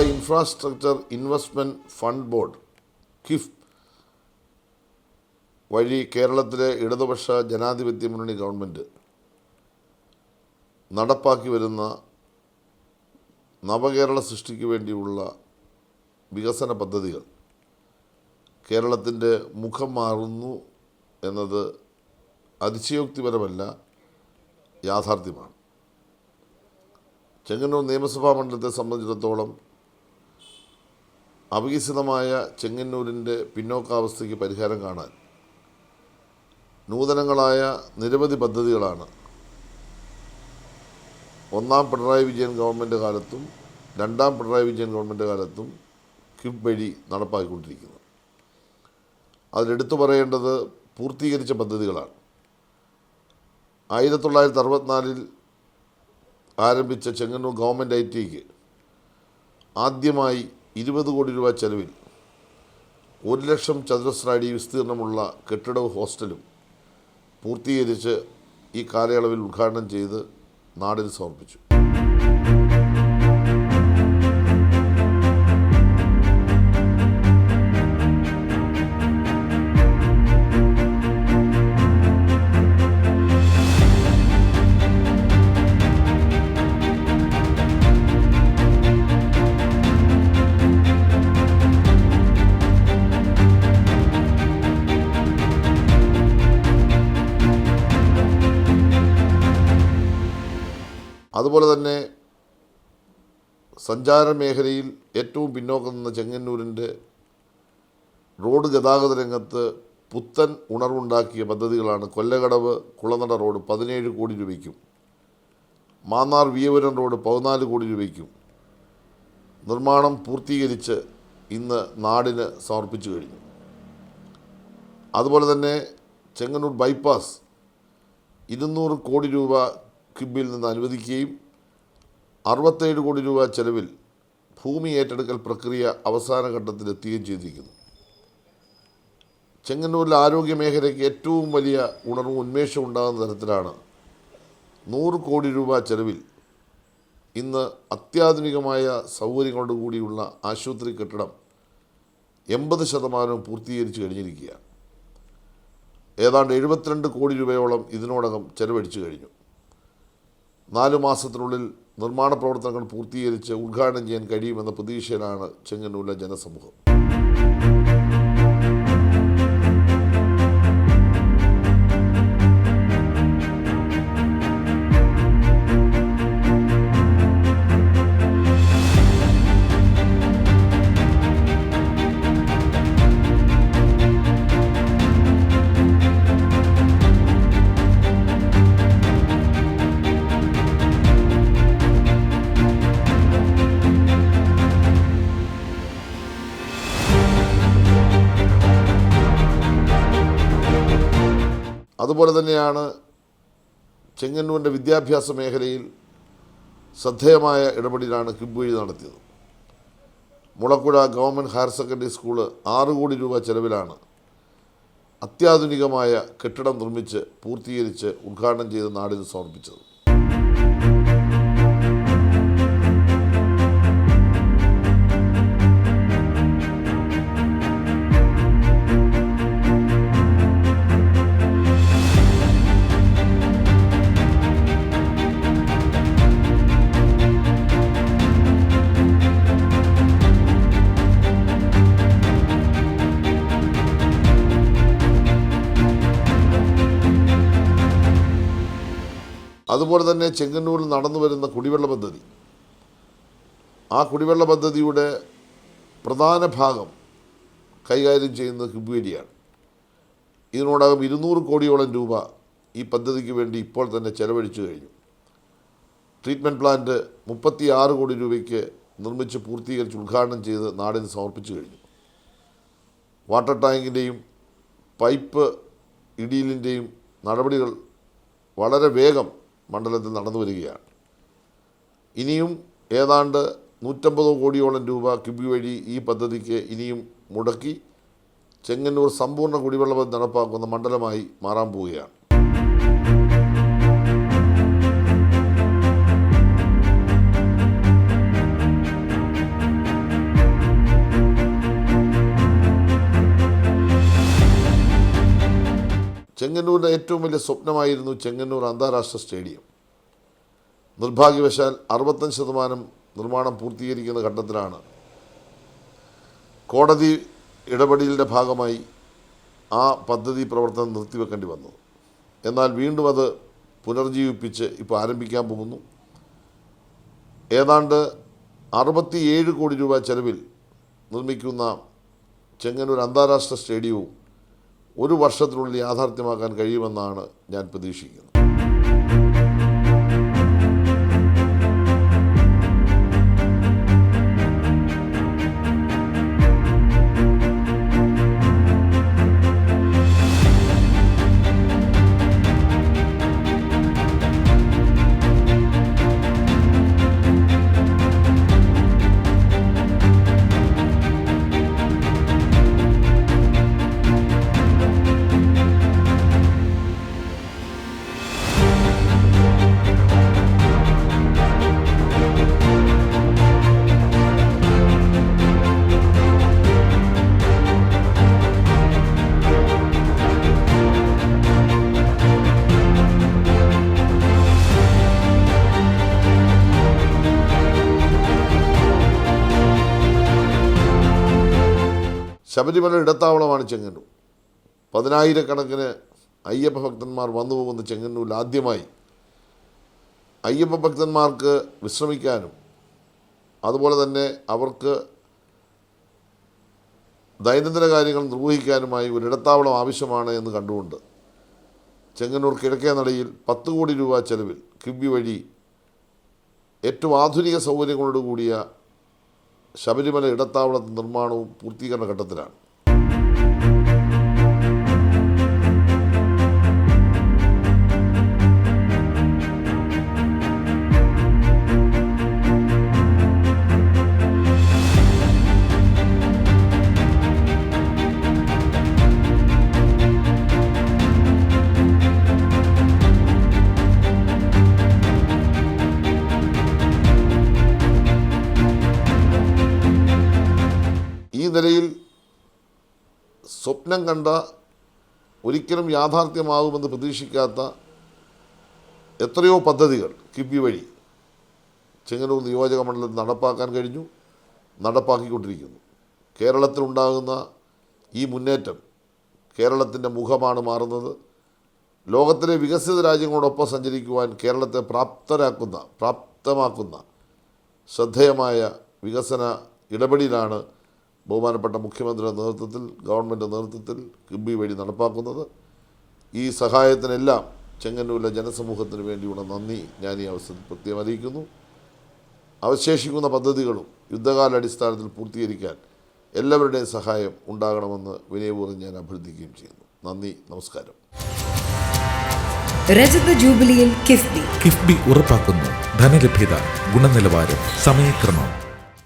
Infrastructure investment fund board കിഫ് വഴി കേരളത്തിലെ ഇടതുപക്ഷ ജനാധിപത്യ മുന്നണി ഗവൺമെന്റ് നടപ്പാക്കി വരുന്ന നവകേരള സൃഷ്ടിക്ക് വേണ്ടിയുള്ള വികസന പദ്ധതികൾ കേരളത്തിന്റെ മുഖം മാറുന്നു എന്നത് അതിശയോക്തിപരമല്ല യാഥാർത്ഥ്യമാണ്. ചെങ്ങന്നൂർ നിയമസഭാ മണ്ഡലത്തെ സംബന്ധിച്ചിടത്തോളം അവികസിതമായ ചെങ്ങന്നൂരിന്റെ പിന്നോക്കാവസ്ഥയ്ക്ക് പരിഹാരം കാണാൻ നൂതനങ്ങളായ നിരവധി പദ്ധതികളാണ്. ഒന്നാം പിണറായി വിജയൻ ഗവൺമെന്റ് കാലത്തും രണ്ടാം പിണറായി വിജയൻ ഗവൺമെന്റ് കാലത്തും ക്യൂബ് വഴി നടപ്പാക്കിക്കൊണ്ടിരിക്കുന്നത് അതിലെടുത്തു പറയേണ്ടത് പൂർത്തീകരിച്ച പദ്ധതികളാണ്. ആയിരത്തി തൊള്ളായിരത്തി അറുപത്തിനാലിൽ ആരംഭിച്ച ചെങ്ങന്നൂർ ഗവൺമെന്റ് ഐ ടിക്ക് ആദ്യമായി ഇരുപത് കോടി രൂപ ചെലവിൽ ഒരു ലക്ഷം ചതുരശ്ര അടി വിസ്തീർണമുള്ള കെട്ടിടവും ഹോസ്റ്റലും പൂർത്തീകരിച്ച് ഈ കാലയളവിൽ ഉദ്ഘാടനം ചെയ്ത് നാടിന് സമർപ്പിച്ചു. അതുപോലെ തന്നെ സഞ്ചാര മേഖലയിൽ ഏറ്റവും പിന്നോക്കം നിന്ന ചെങ്ങന്നൂരിന്റെ റോഡ് ഗതാഗത രംഗത്ത് പുത്തൻ ഉണർവുണ്ടാക്കിയ പദ്ധതികളാണ് കൊല്ലകടവ് കുളനട റോഡ് പതിനേഴ് കോടി രൂപയ്ക്കും മാന്നാർ വിയപുരം റോഡ് പതിനാല് കോടി രൂപയ്ക്കും നിർമ്മാണം പൂർത്തീകരിച്ച് ഇന്ന് നാടിന് സമർപ്പിച്ചു കഴിഞ്ഞു. അതുപോലെ തന്നെ ചെങ്ങന്നൂർ ബൈപ്പാസ് ഇരുന്നൂറ് കോടി രൂപ കിബിൽ നിന്ന് അനുവദിക്കുകയും അറുപത്തേഴ് കോടി രൂപ ചെലവിൽ ഭൂമി ഏറ്റെടുക്കൽ പ്രക്രിയ അവസാന ഘട്ടത്തിലെത്തുകയും ചെയ്തിരിക്കുന്നു. ചെങ്ങന്നൂരിലെ ആരോഗ്യ മേഖലയ്ക്ക് ഏറ്റവും വലിയ ഉണർവും ഉന്മേഷം ഉണ്ടാകുന്ന തരത്തിലാണ് നൂറ് കോടി രൂപ ചെലവിൽ ഇന്ന് അത്യാധുനികമായ സൗകര്യങ്ങളോട് കൂടിയുള്ള ആശുപത്രി കെട്ടിടം എൺപത് ശതമാനവും പൂർത്തീകരിച്ച് കഴിഞ്ഞിരിക്കുകയാണ്. ഏതാണ്ട് എഴുപത്തിരണ്ട് കോടി രൂപയോളം ഇതിനോടകം ചെലവഴിച്ചു കഴിഞ്ഞു. നാലു മാസത്തിനുള്ളിൽ നിർമ്മാണ പ്രവർത്തനങ്ങൾ പൂർത്തീകരിച്ച് ഉദ്ഘാടനം ചെയ്യാൻ കഴിയുമെന്ന പ്രതീക്ഷയിലാണ് ചെങ്ങന്നൂരിലെ ജനസമൂഹം. അതുപോലെ തന്നെയാണ് ചെങ്ങന്നൂരിന്റെ വിദ്യാഭ്യാസ മേഖലയിൽ ശ്രദ്ധേയമായ ഇടപെടലാണ് കിബ് നടത്തിയത്. Mulakuzha government higher secondary school ആറ് കോടി രൂപ ചെലവിലാണ് അത്യാധുനികമായ കെട്ടിടം നിർമ്മിച്ച് പൂർത്തീകരിച്ച് ഉദ്ഘാടനം ചെയ്ത് നാടിന് സമർപ്പിച്ചത്. അതുപോലെ തന്നെ ചെങ്ങന്നൂരിൽ നടന്നു വരുന്ന കുടിവെള്ള പദ്ധതി. ആ കുടിവെള്ള പദ്ധതിയുടെ പ്രധാന ഭാഗം കൈകാര്യം ചെയ്യുന്നത് കിബുവേരിയാണ് ഇതിനോടകം ഇരുന്നൂറ് കോടിയോളം രൂപ ഈ പദ്ധതിക്ക് വേണ്ടി ഇപ്പോൾ തന്നെ ചെലവഴിച്ചു കഴിഞ്ഞു. ട്രീറ്റ്മെന്റ് പ്ലാന്റ് മുപ്പത്തി ആറ് കോടി രൂപയ്ക്ക് നിർമ്മിച്ച് പൂർത്തീകരിച്ച് ഉദ്ഘാടനം ചെയ്ത് നാടിന് സമർപ്പിച്ചു കഴിഞ്ഞു. വാട്ടർ ടാങ്കിന്റെയും പൈപ്പ് ഇടിയിലിന്റെയും നടപടികൾ വളരെ വേഗം മണ്ഡലത്തിൽ നടന്നു വരികയാണ്. ഇനിയും ഏതാണ്ട് നൂറ്റമ്പത് കോടിയോളം രൂപ കിബി വഴി ഈ പദ്ധതിക്ക് ഇനിയും മുടക്കി ചെങ്ങന്നൂർ സമ്പൂർണ കുടിവെള്ള പദ്ധതി നടപ്പാക്കുന്ന മണ്ഡലമായി മാറാൻ പോവുകയാണ്. ചെങ്ങന്നൂരിന്റെ ഏറ്റവും വലിയ സ്വപ്നമായിരുന്നു ചെങ്ങന്നൂർ അന്താരാഷ്ട്ര സ്റ്റേഡിയം. നിർഭാഗ്യവശാൽ അറുപത്തഞ്ച് ശതമാനം നിർമ്മാണം പൂർത്തീകരിക്കുന്ന ഘട്ടത്തിലാണ്. കോടതി ഇടപെടലിന്റെ ഭാഗമായി ആ പദ്ധതി പ്രവർത്തനം നിർത്തിവെക്കേണ്ടി വന്നത്. എന്നാൽ വീണ്ടും അത് പുനർജീവിപ്പിച്ച് ഇപ്പോൾ ആരംഭിക്കാൻ പോകുന്നു. ഏതാണ്ട് അറുപത്തിയേഴ് കോടി രൂപ ചെലവിൽ നിർമ്മിക്കുന്ന ചെങ്ങന്നൂർ അന്താരാഷ്ട്ര സ്റ്റേഡിയവും ഒരു വർഷത്തിനുള്ളിൽ യാഥാർത്ഥ്യമാക്കാൻ കഴിയുമെന്നാണ് ഞാൻ പ്രതീക്ഷിക്കുന്നത്. ശബരിമല ഇടത്താവളമാണ് ചെങ്ങന്നൂർ. പതിനായിരക്കണക്കിന് അയ്യപ്പ ഭക്തന്മാർ വന്നു പോകുന്ന ചെങ്ങന്നൂരിൽ ആദ്യമായി അയ്യപ്പ ഭക്തന്മാർക്ക് വിശ്രമിക്കാനും അതുപോലെ തന്നെ അവർക്ക് ദൈനംദിന കാര്യങ്ങൾ നിർവഹിക്കാനുമായി ഒരു ഇടത്താവളം ആവശ്യമാണ് എന്ന് കണ്ടുകൊണ്ട് ചെങ്ങന്നൂർ കിഴക്കേ നടയിൽ പത്ത് കോടി രൂപ ചെലവിൽ കിബി വഴി ഏറ്റവും ആധുനിക സൗകര്യങ്ങളോട് കൂടിയ ശബരിമല ഇടത്താവള നിർമ്മാണവും പൂർത്തീകരണ ഘട്ടത്തിലാണ്. നിലയിൽ സ്വപ്നം കണ്ട ഒരിക്കലും യാഥാർത്ഥ്യമാകുമെന്ന് പ്രതീക്ഷിക്കാത്ത എത്രയോ പദ്ധതികൾ കിബി വഴി ചെങ്ങന്നൂർ നിയോജക മണ്ഡലത്തിൽ നടപ്പാക്കാൻ കഴിഞ്ഞു നടപ്പാക്കിക്കൊണ്ടിരിക്കുന്നു. കേരളത്തിലുണ്ടാകുന്ന ഈ മുന്നേറ്റം കേരളത്തിന്റെ മുഖമാണ് മാറുന്നത്. ലോകത്തിലെ വികസിത രാജ്യങ്ങളോടൊപ്പം സഞ്ചരിക്കുവാൻ കേരളത്തെ പ്രാപ്തരാക്കുന്ന പ്രാപ്തമാക്കുന്ന ശ്രദ്ധേയമായ വികസന ഇടപെടലാണ് ബഹുമാനപ്പെട്ട മുഖ്യമന്ത്രിയുടെ നേതൃത്വത്തിൽ ഗവൺമെന്റ് നേതൃത്വത്തിൽ കിബി വഴി നടപ്പാക്കുന്നത്. ഈ സഹായത്തിനെല്ലാം ചെങ്ങന്നൂരിലെ ജനസമൂഹത്തിന് വേണ്ടിയുള്ള നന്ദി ഞാൻ ഈ അവസരത്തിൽ പ്രത്യേകം അറിയിക്കുന്നു. അവശേഷിക്കുന്ന പദ്ധതികളും യുദ്ധകാലാടിസ്ഥാനത്തിൽ പൂർത്തീകരിക്കാൻ എല്ലാവരുടെയും സഹായം ഉണ്ടാകണമെന്ന് വിനയപൂർവം ഞാൻ അഭ്യർത്ഥിക്കുകയും ചെയ്യുന്നു. നന്ദി നമസ്കാരം. രജത ജൂബിലിയിൽ കിഫ്ബി. കിഫ്ബി ഉറപ്പാക്കുന്നു. ധനലഭ്യത ഗുണനിലവാരം സമയക്രമം.